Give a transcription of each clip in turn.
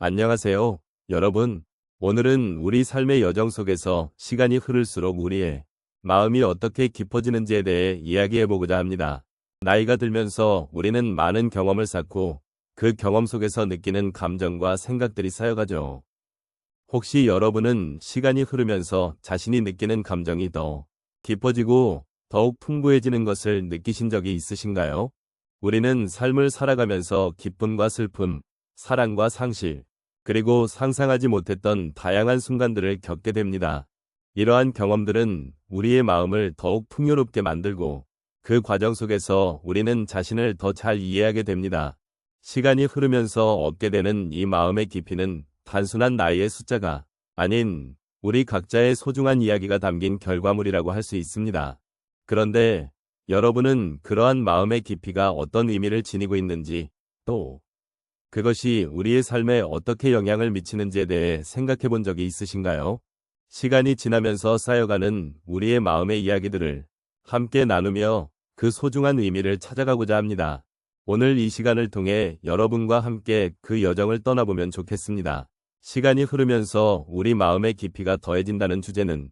안녕하세요, 여러분. 오늘은 우리 삶의 여정 속에서 시간이 흐를수록 우리의 마음이 어떻게 깊어지는지에 대해 이야기해보고자 합니다. 나이가 들면서 우리는 많은 경험을 쌓고 그 경험 속에서 느끼는 감정과 생각들이 쌓여가죠. 혹시 여러분은 시간이 흐르면서 자신이 느끼는 감정이 더 깊어지고 더욱 풍부해지는 것을 느끼신 적이 있으신가요? 우리는 삶을 살아가면서 기쁨과 슬픔, 사랑과 상실, 그리고 상상하지 못했던 다양한 순간들을 겪게 됩니다. 이러한 경험들은 우리의 마음을 더욱 풍요롭게 만들고 그 과정 속에서 우리는 자신을 더 잘 이해하게 됩니다. 시간이 흐르면서 얻게 되는 이 마음의 깊이는 단순한 나이의 숫자가 아닌 우리 각자의 소중한 이야기가 담긴 결과물이라고 할 수 있습니다. 그런데 여러분은 그러한 마음의 깊이가 어떤 의미를 지니고 있는지 또 그것이 우리의 삶에 어떻게 영향을 미치는지에 대해 생각해 본 적이 있으신가요? 시간이 지나면서 쌓여가는 우리의 마음의 이야기들을 함께 나누며 그 소중한 의미를 찾아가고자 합니다. 오늘 이 시간을 통해 여러분과 함께 그 여정을 떠나보면 좋겠습니다. 시간이 흐르면서 우리 마음의 깊이가 더해진다는 주제는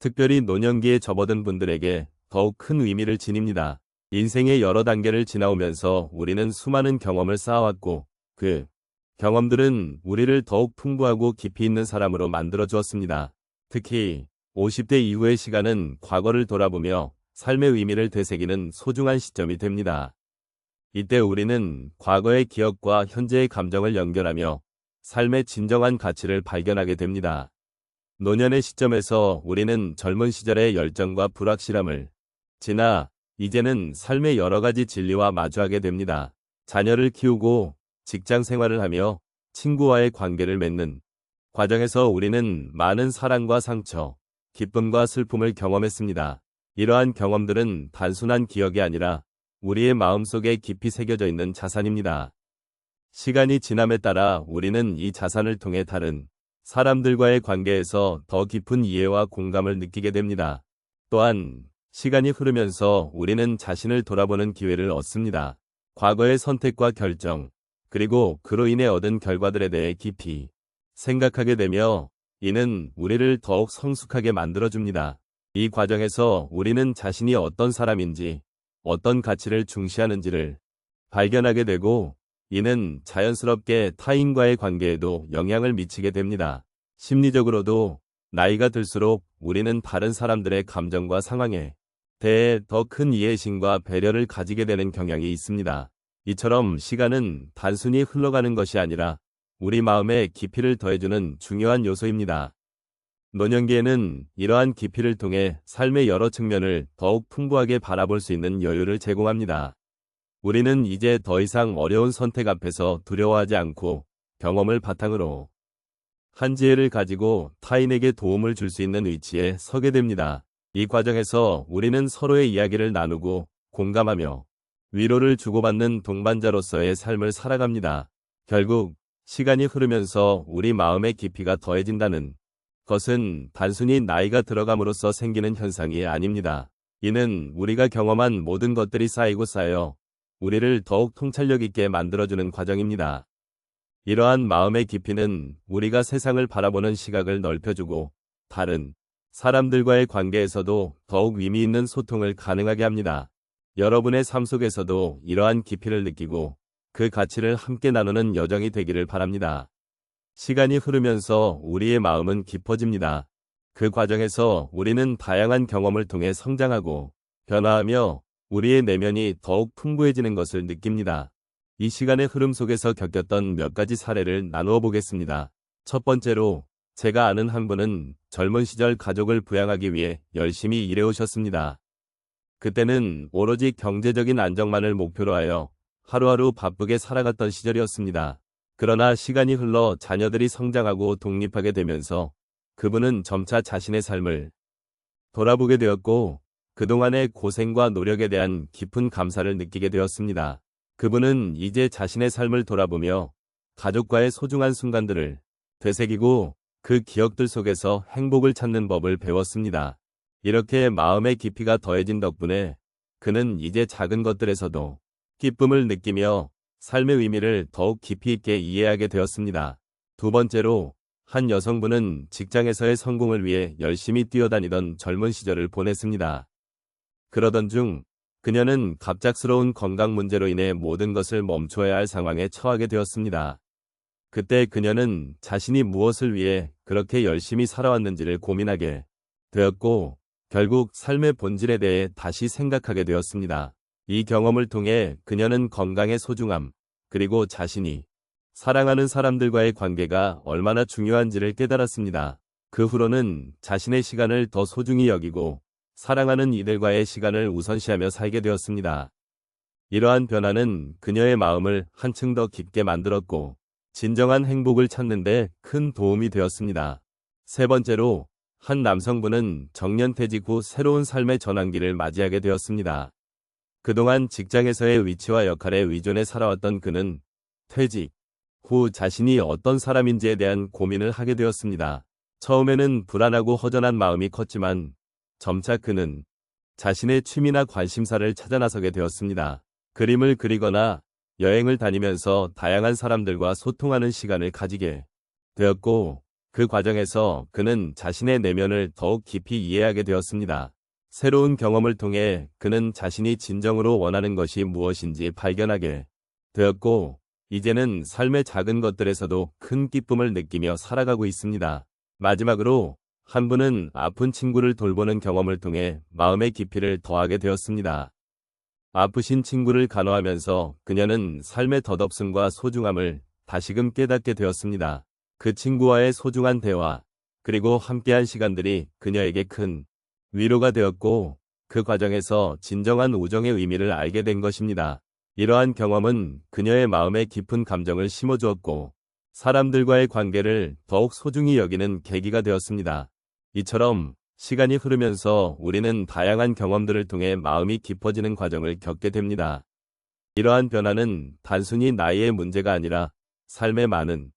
특별히 노년기에 접어든 분들에게 더욱 큰 의미를 지닙니다. 인생의 여러 단계를 지나오면서 우리는 수많은 경험을 쌓아왔고 그 경험들은 우리를 더욱 풍부하고 깊이 있는 사람으로 만들어 주었습니다. 특히 50대 이후의 시간은 과거를 돌아보며 삶의 의미를 되새기는 소중한 시점이 됩니다. 이때 우리는 과거의 기억과 현재의 감정을 연결하며 삶의 진정한 가치를 발견하게 됩니다. 노년의 시점에서 우리는 젊은 시절의 열정과 불확실함을 지나 이제는 삶의 여러 가지 진리와 마주하게 됩니다. 자녀를 키우고 직장 생활을 하며 친구와의 관계를 맺는 과정에서 우리는 많은 사랑과 상처, 기쁨과 슬픔을 경험했습니다. 이러한 경험들은 단순한 기억이 아니라 우리의 마음속에 깊이 새겨져 있는 자산입니다. 시간이 지남에 따라 우리는 이 자산을 통해 다른 사람들과의 관계에서 더 깊은 이해와 공감을 느끼게 됩니다. 또한 시간이 흐르면서 우리는 자신을 돌아보는 기회를 얻습니다. 과거의 선택과 결정, 그리고 그로 인해 얻은 결과들에 대해 깊이 생각하게 되며 이는 우리를 더욱 성숙하게 만들어줍니다. 이 과정에서 우리는 자신이 어떤 사람인지 어떤 가치를 중시하는지를 발견하게 되고 이는 자연스럽게 타인과의 관계에도 영향을 미치게 됩니다. 심리적으로도 나이가 들수록 우리는 다른 사람들의 감정과 상황에 대해 더 큰 이해심과 배려를 가지게 되는 경향이 있습니다. 이처럼 시간은 단순히 흘러가는 것이 아니라 우리 마음에 깊이를 더해주는 중요한 요소입니다. 노년기에는 이러한 깊이를 통해 삶의 여러 측면을 더욱 풍부하게 바라볼 수 있는 여유를 제공합니다. 우리는 이제 더 이상 어려운 선택 앞에서 두려워하지 않고 경험을 바탕으로 한 지혜를 가지고 타인에게 도움을 줄 수 있는 위치에 서게 됩니다. 이 과정에서 우리는 서로의 이야기를 나누고 공감하며 위로를 주고받는 동반자로서의 삶을 살아갑니다. 결국 시간이 흐르면서 우리 마음의 깊이가 더해진다는 것은 단순히 나이가 들어감으로써 생기는 현상이 아닙니다. 이는 우리가 경험한 모든 것들이 쌓이고 쌓여 우리를 더욱 통찰력 있게 만들어주는 과정입니다. 이러한 마음의 깊이는 우리가 세상을 바라보는 시각을 넓혀주고 다른 사람들과의 관계에서도 더욱 의미 있는 소통을 가능하게 합니다. 여러분의 삶 속에서도 이러한 깊이를 느끼고 그 가치를 함께 나누는 여정이 되기를 바랍니다. 시간이 흐르면서 우리의 마음은 깊어집니다. 그 과정에서 우리는 다양한 경험을 통해 성장하고 변화하며 우리의 내면이 더욱 풍부해지는 것을 느낍니다. 이 시간의 흐름 속에서 겪었던 몇 가지 사례를 나누어 보겠습니다. 첫 번째로 제가 아는 한 분은 젊은 시절 가족을 부양하기 위해 열심히 일해오셨습니다. 그때는 오로지 경제적인 안정만을 목표로 하여 하루하루 바쁘게 살아갔던 시절이었습니다. 그러나 시간이 흘러 자녀들이 성장하고 독립하게 되면서 그분은 점차 자신의 삶을 돌아보게 되었고 그동안의 고생과 노력에 대한 깊은 감사를 느끼게 되었습니다. 그분은 이제 자신의 삶을 돌아보며 가족과의 소중한 순간들을 되새기고 그 기억들 속에서 행복을 찾는 법을 배웠습니다. 이렇게 마음의 깊이가 더해진 덕분에 그는 이제 작은 것들에서도 기쁨을 느끼며 삶의 의미를 더욱 깊이 있게 이해하게 되었습니다. 두 번째로, 한 여성분은 직장에서의 성공을 위해 열심히 뛰어다니던 젊은 시절을 보냈습니다. 그러던 중, 그녀는 갑작스러운 건강 문제로 인해 모든 것을 멈춰야 할 상황에 처하게 되었습니다. 그때 그녀는 자신이 무엇을 위해 그렇게 열심히 살아왔는지를 고민하게 되었고, 결국 삶의 본질에 대해 다시 생각하게 되었습니다. 이 경험을 통해 그녀는 건강의 소중함, 그리고 자신이 사랑하는 사람들과의 관계가 얼마나 중요한지를 깨달았습니다. 그 후로는 자신의 시간을 더 소중히 여기고 사랑하는 이들과의 시간을 우선시하며 살게 되었습니다. 이러한 변화는 그녀의 마음을 한층 더 깊게 만들었고 진정한 행복을 찾는 데 큰 도움이 되었습니다. 세 번째로 한 남성분은 정년퇴직 후 새로운 삶의 전환기를 맞이하게 되었습니다. 그동안 직장에서의 위치와 역할에 의존해 살아왔던 그는 퇴직 후 자신이 어떤 사람인지에 대한 고민을 하게 되었습니다. 처음에는 불안하고 허전한 마음이 컸지만 점차 그는 자신의 취미나 관심사를 찾아 나서게 되었습니다. 그림을 그리거나 여행을 다니면서 다양한 사람들과 소통하는 시간을 가지게 되었고 그 과정에서 그는 자신의 내면을 더욱 깊이 이해하게 되었습니다. 새로운 경험을 통해 그는 자신이 진정으로 원하는 것이 무엇인지 발견하게 되었고 이제는 삶의 작은 것들에서도 큰 기쁨을 느끼며 살아가고 있습니다. 마지막으로 한 분은 아픈 친구를 돌보는 경험을 통해 마음의 깊이를 더하게 되었습니다. 아프신 친구를 간호하면서 그녀는 삶의 덧없음과 소중함을 다시금 깨닫게 되었습니다. 그 친구와의 소중한 대화, 그리고 함께한 시간들이 그녀에게 큰 위로가 되었고, 그 과정에서 진정한 우정의 의미를 알게 된 것입니다. 이러한 경험은 그녀의 마음에 깊은 감정을 심어주었고, 사람들과의 관계를 더욱 소중히 여기는 계기가 되었습니다. 이처럼 시간이 흐르면서 우리는 다양한 경험들을 통해 마음이 깊어지는 과정을 겪게 됩니다. 이러한 변화는 단순히 나이의 문제가 아니라 삶의 많은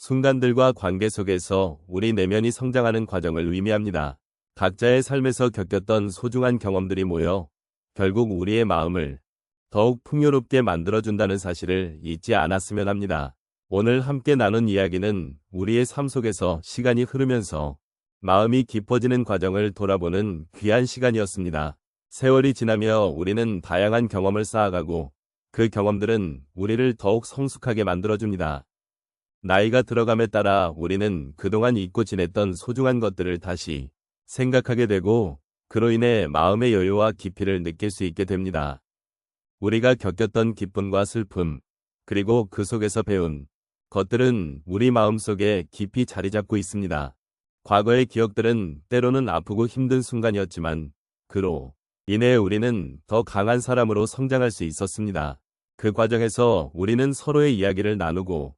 순간들과 관계 속에서 우리 내면이 성장하는 과정을 의미합니다. 각자의 삶에서 겪었던 소중한 경험들이 모여 결국 우리의 마음을 더욱 풍요롭게 만들어준다는 사실을 잊지 않았으면 합니다. 오늘 함께 나눈 이야기는 우리의 삶 속에서 시간이 흐르면서 마음이 깊어지는 과정을 돌아보는 귀한 시간이었습니다. 세월이 지나며 우리는 다양한 경험을 쌓아가고 그 경험들은 우리를 더욱 성숙하게 만들어줍니다. 나이가 들어감에 따라 우리는 그동안 잊고 지냈던 소중한 것들을 다시 생각하게 되고 그로 인해 마음의 여유와 깊이를 느낄 수 있게 됩니다. 우리가 겪었던 기쁨과 슬픔, 그리고 그 속에서 배운 것들은 우리 마음속에 깊이 자리 잡고 있습니다. 과거의 기억들은 때로는 아프고 힘든 순간이었지만 그로 인해 우리는 더 강한 사람으로 성장할 수 있었습니다. 그 과정에서 우리는 서로의 이야기를 나누고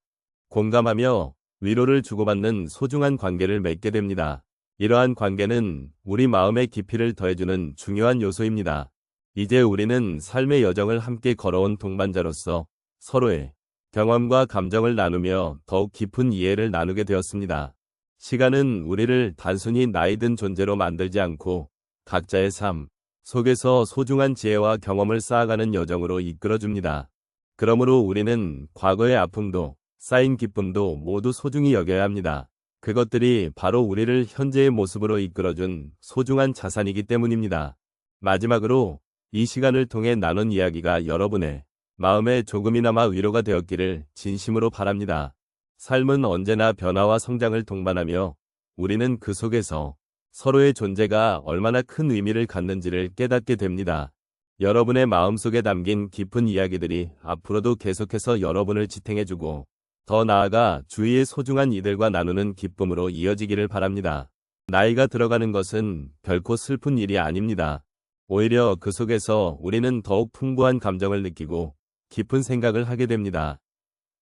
공감하며 위로를 주고받는 소중한 관계를 맺게 됩니다. 이러한 관계는 우리 마음의 깊이를 더해주는 중요한 요소입니다. 이제 우리는 삶의 여정을 함께 걸어온 동반자로서 서로의 경험과 감정을 나누며 더욱 깊은 이해를 나누게 되었습니다. 시간은 우리를 단순히 나이든 존재로 만들지 않고 각자의 삶 속에서 소중한 지혜와 경험을 쌓아가는 여정으로 이끌어줍니다. 그러므로 우리는 과거의 아픔도 쌓인 기쁨도 모두 소중히 여겨야 합니다. 그것들이 바로 우리를 현재의 모습으로 이끌어준 소중한 자산이기 때문입니다. 마지막으로 이 시간을 통해 나눈 이야기가 여러분의 마음에 조금이나마 위로가 되었기를 진심으로 바랍니다. 삶은 언제나 변화와 성장을 동반하며 우리는 그 속에서 서로의 존재가 얼마나 큰 의미를 갖는지를 깨닫게 됩니다. 여러분의 마음속에 담긴 깊은 이야기들이 앞으로도 계속해서 여러분을 지탱해주고 더 나아가 주위의 소중한 이들과 나누는 기쁨으로 이어지기를 바랍니다. 나이가 들어가는 것은 결코 슬픈 일이 아닙니다. 오히려 그 속에서 우리는 더욱 풍부한 감정을 느끼고 깊은 생각을 하게 됩니다.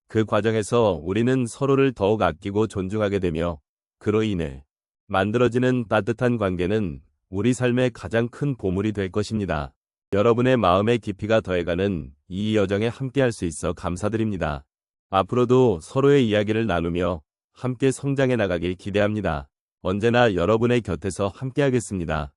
그 과정에서 우리는 서로를 더욱 아끼고 존중하게 되며 그로 인해 만들어지는 따뜻한 관계는 우리 삶의 가장 큰 보물이 될 것입니다. 여러분의 마음의 깊이가 더해가는 이 여정에 함께할 수 있어 감사드립니다. 앞으로도 서로의 이야기를 나누며 함께 성장해 나가길 기대합니다. 언제나 여러분의 곁에서 함께하겠습니다.